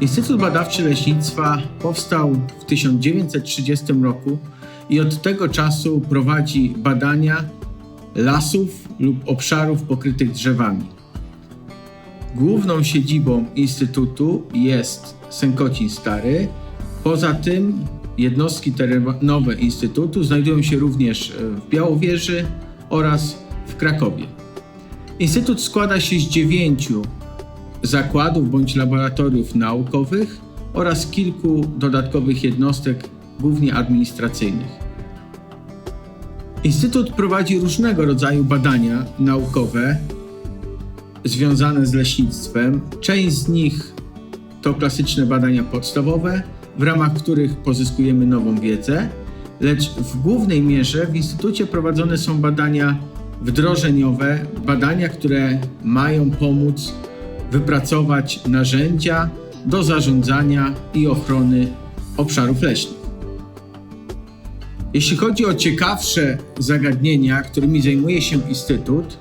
Instytut Badawczy Leśnictwa powstał w 1930 roku i od tego czasu prowadzi badania lasów lub obszarów pokrytych drzewami. Główną siedzibą Instytutu jest Sękocin Stary. Poza tym jednostki terenowe Instytutu znajdują się również w Białowieży oraz w Krakowie. Instytut składa się z dziewięciu zakładów bądź laboratoriów naukowych oraz kilku dodatkowych jednostek, głównie administracyjnych. Instytut prowadzi różnego rodzaju badania naukowe związane z leśnictwem. Część z nich to klasyczne badania podstawowe, w ramach których pozyskujemy nową wiedzę, lecz w głównej mierze w Instytucie prowadzone są badania wdrożeniowe, badania, które mają pomóc wypracować narzędzia do zarządzania i ochrony obszarów leśnych. Jeśli chodzi o ciekawsze zagadnienia, którymi zajmuje się Instytut,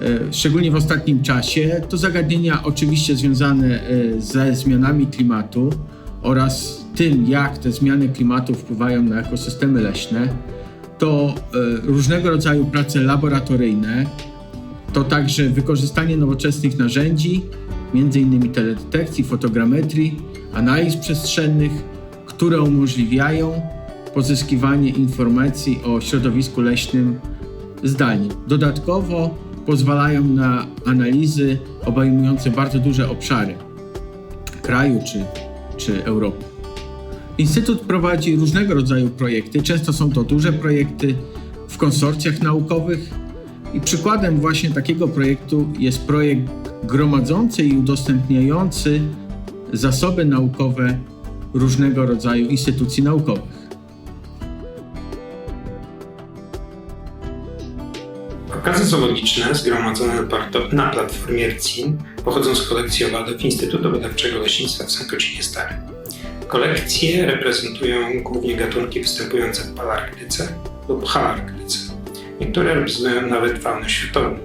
e, szczególnie w ostatnim czasie, to zagadnienia oczywiście związane e, ze zmianami klimatu oraz tym, jak te zmiany klimatu wpływają na ekosystemy leśne, to e, różnego rodzaju prace laboratoryjne, to także wykorzystanie nowoczesnych narzędzi, m.in. teledetekcji, fotogrametrii, analiz przestrzennych, które umożliwiają pozyskiwanie informacji o środowisku leśnym zdalnie. Dodatkowo pozwalają na analizy obejmujące bardzo duże obszary kraju czy, czy Europy. Instytut prowadzi różnego rodzaju projekty, często są to duże projekty w konsorcjach naukowych i przykładem właśnie takiego projektu jest projekt gromadzący i udostępniający zasoby naukowe różnego rodzaju instytucji naukowych. Okazy zoologiczne zgromadzone na platformie RCIN pochodzą z kolekcji owadów Instytutu Badawczego Leśnictwa w Sękocinie Starym. Kolekcje reprezentują głównie gatunki występujące w Palarktyce lub Halarktyce. Niektóre reprezentują nawet faunę światową.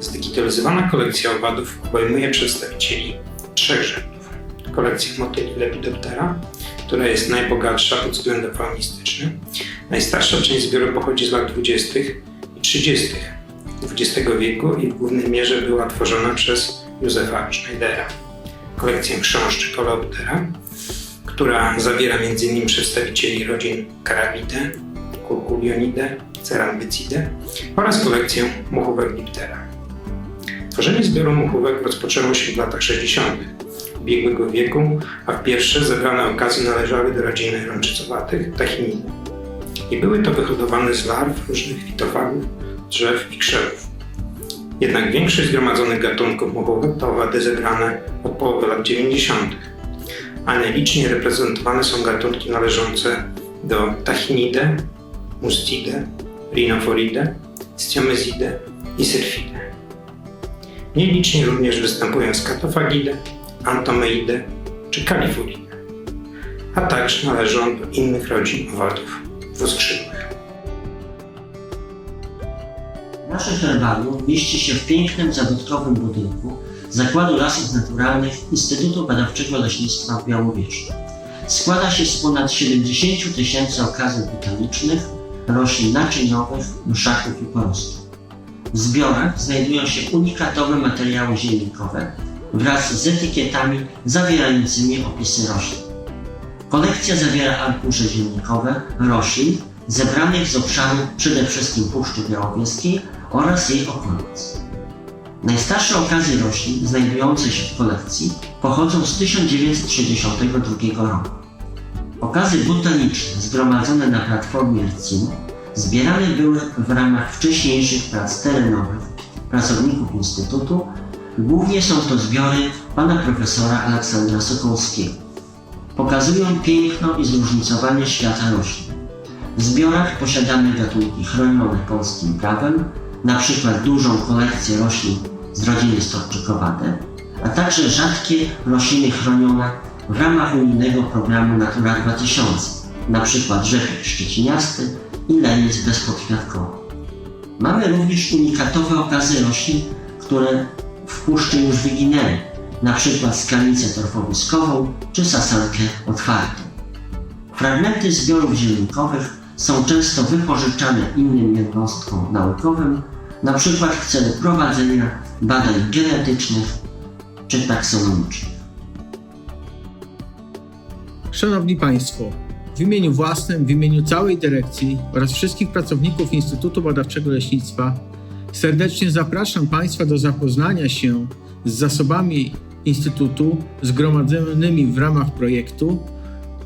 Zdigitalizowana kolekcja owadów obejmuje przedstawicieli trzech rzędów. Kolekcja motyli Lepidoptera, która jest najbogatsza pod względem faunistycznym. Najstarsza część zbioru pochodzi z lat 20. i 30. XX wieku i w głównej mierze była tworzona przez Józefa Schneidera. Kolekcję chrząszczy Coleoptera, która zawiera m.in. przedstawicieli rodzin Carabidae, Curculionidae, Cerambycidae oraz kolekcję muchówek Diptera. Tworzenie zbioru muchówek rozpoczęło się w latach 60. ubiegłego wieku, a pierwsze zebrane okazy należały do rodziny rączycowatych Tachinidae. I były to wyhodowane z larw różnych fitofagów, drzew i krzewów. Jednak większość zgromadzonych gatunków muchówek to owady zebrane od połowy lat 90 a najliczniej reprezentowane są gatunki należące do Tachinidae, Mustidae, Rhinophoridae, Sciomyzidae i Syrfidae. Mniej licznie również występują Scatofagidae, Antomeidae czy Califuridae, a także należą do innych rodzin owadów dwuskrzydłych. Nasze herbarium mieści się w pięknym, zabytkowym budynku Zakładu Lasów Naturalnych Instytutu Badawczego Leśnictwa w Białowieży. Składa się z ponad 70 tysięcy okazów botanicznych, roślin naczyniowych, mszaków i porostów. W zbiorach znajdują się unikatowe materiały ziemnikowe wraz z etykietami zawierającymi opisy roślin. Kolekcja zawiera arkusze ziemnikowe roślin zebranych z obszaru przede wszystkim Puszczy Białowieskiej oraz jej okolic. Najstarsze okazy roślin znajdujące się w kolekcji pochodzą z 1962 roku. Okazy botaniczne zgromadzone na platformie RCIN zbierane były w ramach wcześniejszych prac terenowych pracowników Instytutu. Głównie są to zbiory pana profesora Aleksandra Sokolskiego. Pokazują piękno i zróżnicowanie świata roślin. W zbiorach posiadamy gatunki chronione polskim prawem, na przykład dużą kolekcję roślin z rodziny storczykowate, a także rzadkie rośliny chronione w ramach unijnego programu Natura 2000, na przykład rzepik szczeciniasty i leniec bezpodkwiatkowy. Mamy również unikatowe okazy roślin, które w puszczy już wyginęły, np. skawnicę torfowyskową czy sasankę otwartą. Fragmenty zbiorów zielonkowych są często wypożyczane innym jednostkom naukowym, np. w celu prowadzenia badań genetycznych czy taksonomicznych. Szanowni Państwo, w imieniu własnym, w imieniu całej dyrekcji oraz wszystkich pracowników Instytutu Badawczego Leśnictwa serdecznie zapraszam Państwa do zapoznania się z zasobami Instytutu zgromadzonymi w ramach projektu,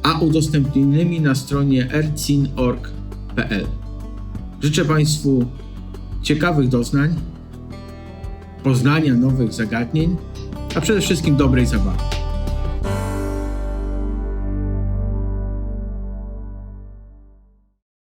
a udostępnionymi na stronie ercin.org.pl. Życzę Państwu ciekawych doznań, poznania nowych zagadnień, a przede wszystkim dobrej zabawy.